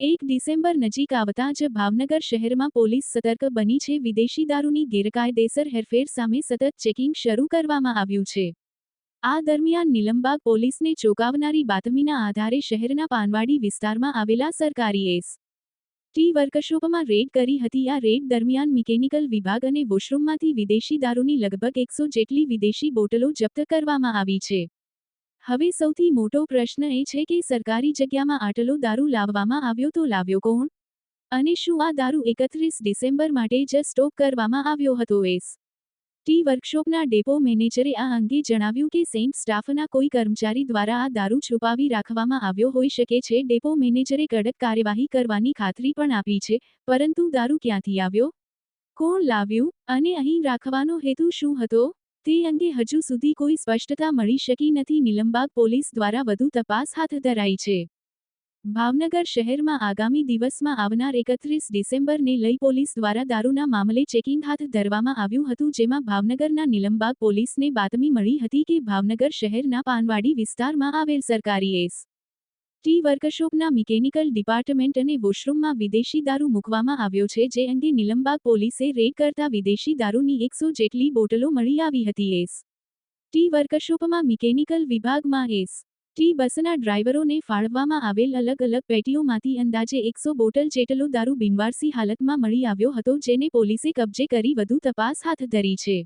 એક ડિસેમ્બર નજીક આવતા જ ભાવનગર શહેરમાં પોલીસ સતર્ક બની છે. વિદેશી દારૂની ગેરકાયદેસર હેરફેર સામે સતત ચેકિંગ શરૂ કરવામાં આવ્યું છે. આ દરમિયાન નિલંબાગ પોલીસને ચોંકાવનારી બાતમીના આધારે શહેરના પાનવાડી વિસ્તારમાં આવેલા સરકારી એસ. ટી વર્કશોપમાં રેડ કરી હતી. આ રેડ દરમિયાન મિકેનિકલ વિભાગ અને વોશરૂમમાંથી વિદેશી દારૂની લગભગ એકસો જેટલી વિદેશી બોટલો જપ્ત કરવામાં આવી છે. હવે સૌથી મોટો પ્રશ્ન એ છે કે સરકારી જગ્યામાં આટલો દારૂ લાવવામાં આવ્યો તો લાવ્યો કોણ? અને શું આ દારૂ એકત્રીસ ડિસેમ્બર માટે જ સ્ટોક કરવામાં આવ્યો હતો? એસ. ટી. વર્કશોપના ડેપો મેનેજરે આ અંગે જણાવ્યું કે સેન્ટ સ્ટાફના કોઈ કર્મચારી દ્વારા આ દારૂ છુપાવી રાખવામાં આવ્યો હોઈ શકે છે. ડેપો મેનેજરે કડક કાર્યવાહી કરવાની ખાતરી પણ આપી છે, પરંતુ દારૂ ક્યાંથી આવ્યો? કોણ લાવ્યું? અને અહીં રાખવાનો હેતુ શું હતો? તે અંગે હજુ સુધી કોઈ સ્પષ્ટતા મળી શકી નથી. નિલંબાગ પોલીસ દ્વારા વધુ તપાસ હાથ ધરાઈ છે. ભાવનગર શહેરમાં આગામી દિવસમાં આવનાર એકત્રીસ ડિસેમ્બરને લઈ પોલીસ દ્વારા દારૂના મામલે ચેકિંગ હાથ ધરવામાં આવ્યું હતું, જેમાં ભાવનગરના નિલંબાગ પોલીસને બાતમી મળી હતી કે ભાવનગર શહેરના પાનવાડી વિસ્તારમાં આવેલ સરકારી એસ. ટી વર્કશોપના મિકેનિકલ ડિપાર્ટમેન્ટ અને વોશરૂમમાં વિદેશી દારૂ મૂકવામાં આવ્યો છે, જે અંગે નિલંબાગ પોલીસે રેડ કરતા વિદેશી દારૂની એકસો જેટલી બોટલો મળી આવી હતી. એસ. ટી વર્કશોપમાં મિકેનિકલ વિભાગમાં એસ. ટી બસના ડ્રાઈવરોને ફાળવવામાં આવેલ અલગ અલગ પેટીઓમાંથી અંદાજે એકસો બોટલ જેટલો દારૂ બિનવારસી હાલતમાં મળી આવ્યો હતો, જેને પોલીસે કબજે કરી વધુ તપાસ હાથ ધરી છે.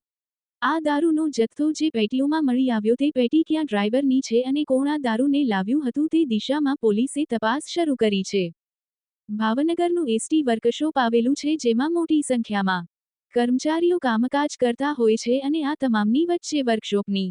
આ દારૂનો જથ્થો જે પેટીઓમાં મળી આવ્યો તે પેટી ક્યાં ડ્રાઈવરની છે અને કોણ આ દારૂને લાવ્યું હતું તે દિશામાં પોલીસે તપાસ શરૂ કરી છે. ભાવનગરનું એસટી વર્કશોપ આવેલું છે જેમાં મોટી સંખ્યામાં કર્મચારીઓ કામકાજ કરતા હોય છે અને આ તમામની વચ્ચે વર્કશોપની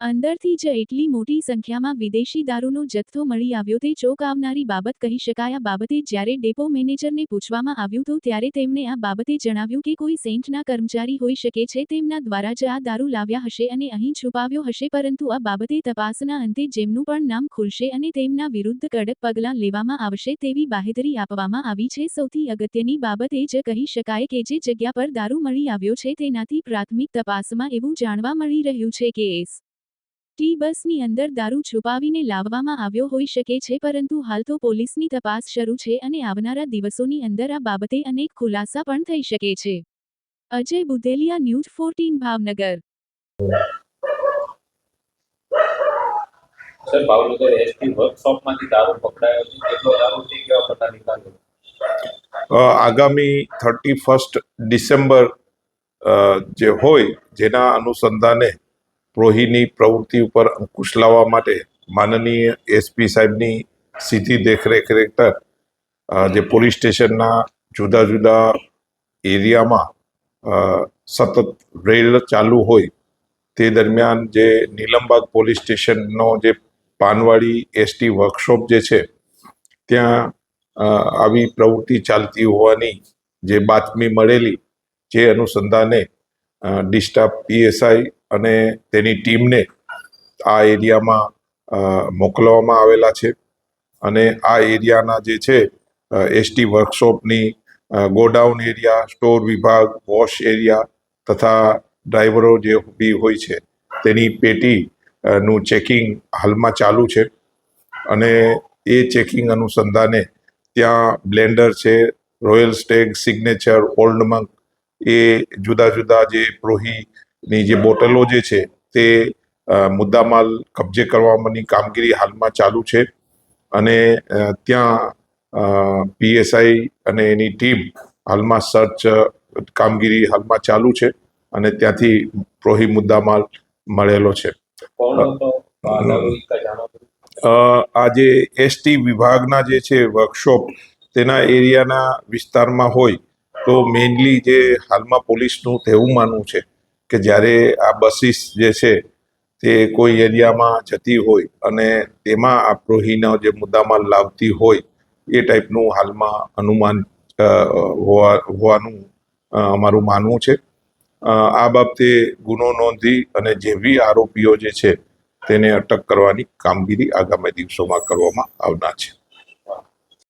અંદરથી જ એટલી મોટી સંખ્યામાં વિદેશી દારૂનો જથ્થો મળી આવ્યો તે ચોંકાવનારી બાબત કહી શકાય. આ બાબતે જ્યારે ડેપો મેનેજરને પૂછવામાં આવ્યું તો ત્યારે તેમણે આ બાબતે જણાવ્યું કે કોઈ સેન્ટના કર્મચારી હોઈ શકે છે, તેમના દ્વારા જ આ દારૂ લાવ્યા હશે અને અહીં છુપાવ્યો હશે, પરંતુ આ બાબતે તપાસના અંતે જેમનું પણ નામ ખુલશે અને તેમના વિરુદ્ધ કડક પગલાં લેવામાં આવશે તેવી બાહેધરી આપવામાં આવી છે. સૌથી અગત્યની બાબત એ જ કહી શકાય કે જે જગ્યા પર દારૂ મળી આવ્યો છે તેનાથી પ્રાથમિક તપાસમાં એવું જાણવા મળી રહ્યું છે કે એસ. ટી બસની અંદર દારૂ છુપાવીને લાવવામાં આવ્યો હોઈ શકે છે પરંતુ હાલ તો પોલીસની તપાસ શરૂ છે અને આવનારા દિવસોની અંદર આ બાબતે અનેક ખુલાસા પણ થઈ શકે છે. Ajay Budheliya news fourteen Bhavnagar. Sir Bhavnagar ST વર્કશોપમાંથી દારૂ પકડાયો છે કેટલો દારૂ છે કેવા પ્રકારની દારૂ અ, આગામી થર્ટી ફર્સ્ટ ડિસેમ્બર અ, જે હોય જેના અનુસંધાને પ્રોહીની પ્રવૃત્તિ ઉપર અંકુશ લાવવા માટે માનનીય એસપી સાહેબની સીધી દેખરેખ હેઠળ જે પોલીસ સ્ટેશનના જુદા જુદા એરિયામાં સતત રેલ ચાલુ હોય તે દરમિયાન જે નીલમબાગ પોલીસ સ્ટેશનનો જે પાનવાડી એસટી વર્કશોપ જે છે, ત્યાં આવી પ્રવૃત્તિ ચાલતી હોવાની જે બાતમી મળેલી, જે અનુસંધાને ડિસ્ટાફ પીએસઆઈ અને તેની ટીમને આ એરિયામાં મોકલવામાં આવેલા છે. અને આ એરિયાના જે છે એસટી વર્કશોપની ગોડાઉન એરિયા, સ્ટોર વિભાગ, વોશ એરિયા તથા ડ્રાઈવરો જે બી હોય છે, તેની પેટી નું ચેકિંગ હાલમાં ચાલુ છે. અને એ ચેકિંગ અનુસંધાને ત્યાં બ્લેન્ડર છે, Royal Stag, Signature, Old Monk, એ જુદા જુદા જે પ્રોહીની જે બોટલો જે છે તે મુદ્દામાલ કબજે કરવાની કામગીરી હાલમાં ચાલુ છે. અને ત્યાં પીએસઆઈ અને એની ટીમ હાલમાં સર્ચ કામગીરી હાલમાં ચાલુ છે અને ત્યાંથી પ્રોહી મુદ્દામાલ મળેલો છે. આ જે એસટી વિભાગના જે છે વર્કશોપ તેના એરિયાના વિસ્તારમાં હોય તો મેઇનલી જે હાલમાં પોલીસનું તેવું માનવું છે. કે જ્યારે આ બસીસ જે છે તે કોઈ એરિયામાં જતી હોય અને તેમાં આ પ્રોહીનો જે મુદ્દામાલ લાવતી હોય એ ટાઈપનું હાલમાં અનુમાન હોવા, હોવાનું અમારું માનવું છે. આ બાબતે ગુનો નોંધી અને જેવી આરોપીઓ જે છે તેને અટક કરવાની કામગીરી આગામી દિવસોમાં કરવામાં આવનાર છે.